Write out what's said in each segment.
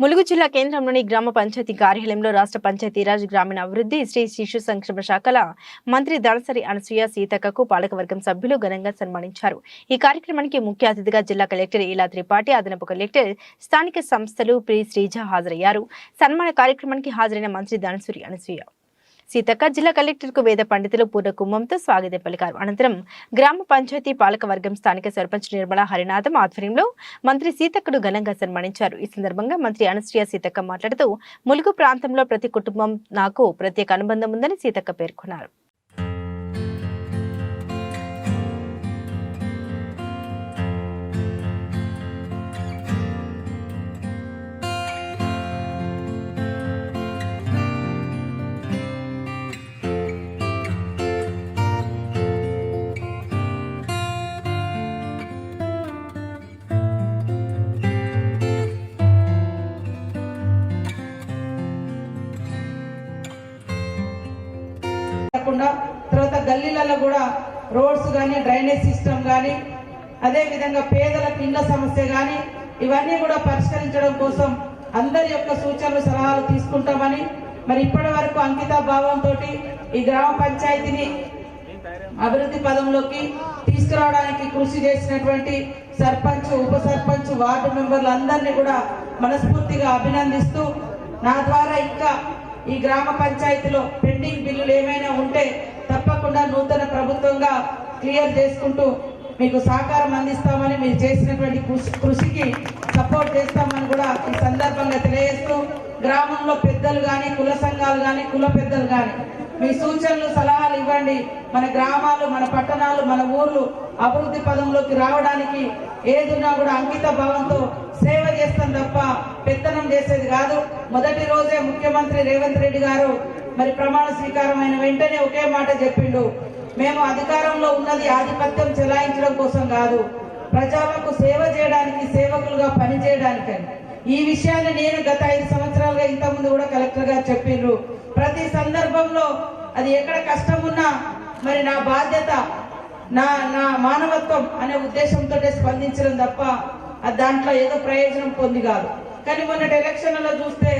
ములుగు జిల్లా కేంద్రంలోని గ్రామ పంచాయతీ కార్యాలయంలో రాష్ట్ర పంచాయతీరాజ్ గ్రామీణ అభివృద్ధి శ్రీ శిశు సంక్షేమ శాఖల మంత్రి దళసరి అనసూయ సీతక్కకు పాలకవర్గం సభ్యులు ఘనంగా సన్మానించారు. ఈ కార్యక్రమానికి ముఖ్య అతిథిగా జిల్లా కలెక్టర్ ఇలా త్రిపాఠి అదనపు కలెక్టర్ స్థానిక సంస్థలు ప్రి శ్రీజ హాజరయ్యారు. సన్మాన కార్యక్రమానికి హాజరైన మంత్రి ధనసూరి అనసూయ. సీతక్క జిల్లా కలెక్టర్కు వేద పండితులు పూర్ణ కుంభంతో స్వాగతం పలికారు. అనంతరం గ్రామ పంచాయతీ పాలకవర్గం స్థానిక సర్పంచ్ నిర్మల హరినాథం ఆధ్వర్యంలో మంత్రి సీతక్కను ఘనంగా సన్మానించారు. ఈ సందర్భంగా మంత్రి అనసూయ సీతక్క మాట్లాడుతూ ములుగు ప్రాంతంలో ప్రతి కుటుంబం నాకు ప్రత్యేక అనుబంధం ఉందని సీతక్క పేర్కొన్నారు. కాకుండా తర్వాత గల్లీలలో కూడా రోడ్స్ కానీ డ్రైనేజ్ సిస్టమ్ కానీ అదేవిధంగా పేదల కింద సమస్య కానీ ఇవన్నీ కూడా పరిష్కరించడం కోసం అందరి యొక్క సూచనలు సలహాలు తీసుకుంటామని మరి ఇప్పటి వరకు అంకిత భావంతో ఈ గ్రామ పంచాయతీని అభివృద్ధి పదంలోకి తీసుకురావడానికి కృషి చేసినటువంటి సర్పంచ్ ఉప సర్పంచ్ వార్డు మెంబర్లు అందరినీ కూడా మనస్ఫూర్తిగా అభినందిస్తూ నా ద్వారా ఇంకా ఈ గ్రామ పంచాయతీలో పెండింగ్ బిల్లులు ఏమైనా ఉంటే తప్పకుండా నూతన ప్రభుత్వంగా క్లియర్ చేసుకుంటూ మీకు సహకారం అందిస్తామని మీరు చేసినటువంటి కృషి కృషికి సపోర్ట్ చేస్తామని కూడా ఈ సందర్భంగా తెలియజేస్తూ గ్రామంలో పెద్దలు కానీ కుల సంఘాలు కానీ కుల పెద్దలు కానీ మీ సూచనలు సలహాలు ఇవ్వండి. మన గ్రామాలు మన పట్టణాలు మన ఊర్లు అభివృద్ధి పదంలోకి రావడానికి ఏదున్నా కూడా అంకిత భావంతో సేవ చేస్తాం తప్ప పెత్తనం చేసేది కాదు. మొదటి రోజే ముఖ్యమంత్రి రేవంత్ రెడ్డి గారు మరి ప్రమాణ స్వీకారం అయిన వెంటనే ఒకే మాట చెప్పిండు. మేము అధికారంలో ఉన్నది ఆధిపత్యం చెలాయించడం కోసం కాదు. ప్రజలకు సేవ చేయడానికి సేవకులుగా పనిచేయడానికని. ఈ విషయాన్ని నేను గత ఐదు సంవత్సరాలుగా ఇంతకుముందు కూడా కలెక్టర్ గారు చెప్పిండ్రు. ప్రతి సందర్భంలో అది ఎక్కడ కష్టం ఉన్నా మరి నా బాధ్యత నా నా మానవత్వం అనే ఉద్దేశంతో స్పందించడం తప్ప అది దాంట్లో ఏదో ప్రయోజనం పొంది కాదు. కానీ మొన్నటి ఎలక్షన్లలో చూస్తే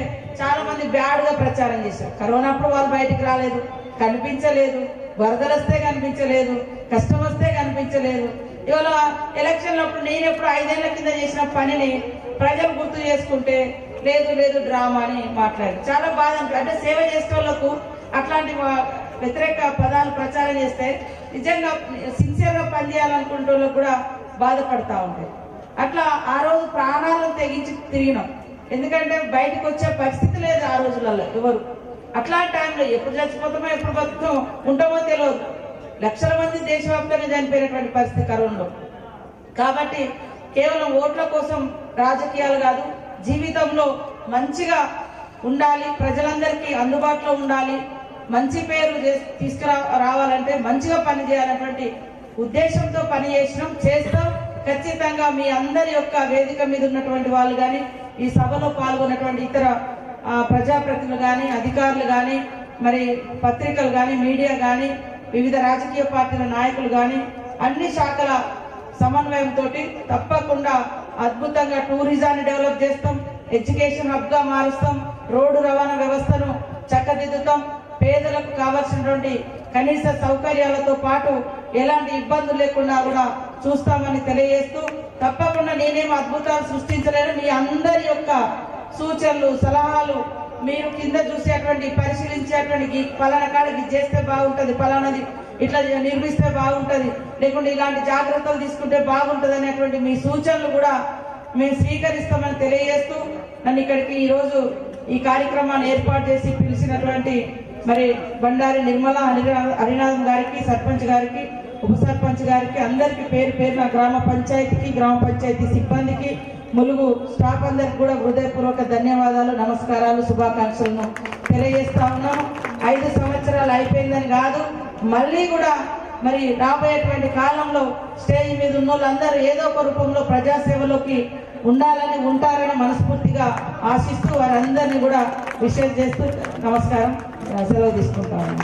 చాలా మంది బ్యాడ్గా ప్రచారం చేశారు. కరోనా అప్పుడు వాళ్ళు బయటికి రాలేదు. కనిపించలేదు. వరదలు వస్తే కనిపించలేదు. కష్టం వస్తే కనిపించలేదు. ఇవాళ ఎలక్షన్లు అప్పుడు నేను ఎప్పుడు ఐదేళ్ళ కింద చేసిన పనిని ప్రజలు గుర్తు చేసుకుంటే లేదు లేదు డ్రామా అని మాట్లాడారు. చాలా బాధ అంటే సేవ చేసే వాళ్ళకు అట్లాంటి వా- వ్యతిరేక పదాలు ప్రచారం చేస్తే నిజంగా సిన్సియర్గా పనిచేయాలనుకుంటే వాళ్ళకు కూడా బాధపడతా ఉంటాయి అట్లా ఆ రోజు ప్రాణాలను తెగించి తిరిగినాం. ఎందుకంటే బయటకు వచ్చే పరిస్థితి లేదు ఆ రోజులలో ఎవరు. అట్లాంటి టైంలో ఎప్పుడు చచ్చిపోతామో ఎప్పుడు బతుకుతాం ఉంటామో తెలియదు లక్షల మంది దేశవ్యాప్తంగా చనిపోయినటువంటి పరిస్థితి కరోనాలో. కాబట్టి కేవలం ఓట్ల కోసం రాజకీయాలు కాదు జీవితంలో మంచిగా ఉండాలి ప్రజలందరికీ అందుబాటులో ఉండాలి మంచి పేరు తీసుకురా రావాలంటే మంచిగా పని చేయాలన్నటువంటి ఉద్దేశంతో పని చేసినాం చేస్తాం. ఖచ్చితంగా మీ అందరి యొక్క వేదిక మీద ఉన్నటువంటి వాళ్ళు కానీ ఈ సభలో పాల్గొన్నటువంటి ఇతర ప్రజాప్రతినిధులు కానీ అధికారులు కానీ మరి పత్రికలు కానీ మీడియా కానీ వివిధ రాజకీయ పార్టీల నాయకులు కానీ అన్ని శాఖల సమన్వయంతో తప్పకుండా అద్భుతంగా టూరిజాన్ని డెవలప్ చేస్తాం ఎడ్యుకేషన్ హబ్గా మారుస్తాం రోడ్డు రవాణా వ్యవస్థను చక్కదిద్దుతాం పేదలకు కావాల్సినటువంటి కనీస సౌకర్యాలతో పాటు ఎలాంటి ఇబ్బందులు లేకుండా కూడా చూస్తామని తెలియజేస్తూ తప్పకుండా నేనేం అద్భుతాలు సృష్టించలేను. మీ అందరి యొక్క సూచనలు సలహాలు మీరు కింద చూసేటువంటి పరిశీలించేటువంటి ఈ పలానా కాడికి ఇది చేస్తే బాగుంటుంది పలానాది ఇట్లా నిర్మిస్తే బాగుంటుంది. లేకుంటే ఇలాంటి జాగ్రత్తలు తీసుకుంటే బాగుంటుంది అనేటువంటి మీ సూచనలు కూడా మేము స్వీకరిస్తామని తెలియజేస్తూ నన్ను ఇక్కడికి ఈరోజు ఈ కార్యక్రమాన్ని ఏర్పాటు చేసి పిలిచినటువంటి మరి బండారి నిర్మల హరినా- హరినాథం గారికి సర్పంచ్ గారికి ఉప సర్పంచ్ గారికి అందరికీ పేరు పేరున గ్రామ పంచాయతీకి గ్రామ పంచాయతీ సిబ్బందికి ములుగు స్టాఫ్ అందరికి కూడా హృదయపూర్వక ధన్యవాదాలు నమస్కారాలు శుభాకాంక్షలను తెలియజేస్తా ఉన్నాము. ఐదు సంవత్సరాలు అయిపోయిందని కాదు మళ్ళీ కూడా మరి రాబోయేటువంటి కాలంలో స్టేజ్ మీద ఉన్న వాళ్ళందరూ ఏదో ఒక రూపంలో ప్రజాసేవలోకి ఉండాలని ఉంటారని మనస్ఫూర్తిగా ఆశిస్తూ వారందరినీ కూడా విషయం చేస్తూ నమస్కారం సెలవు తీసుకుంటాము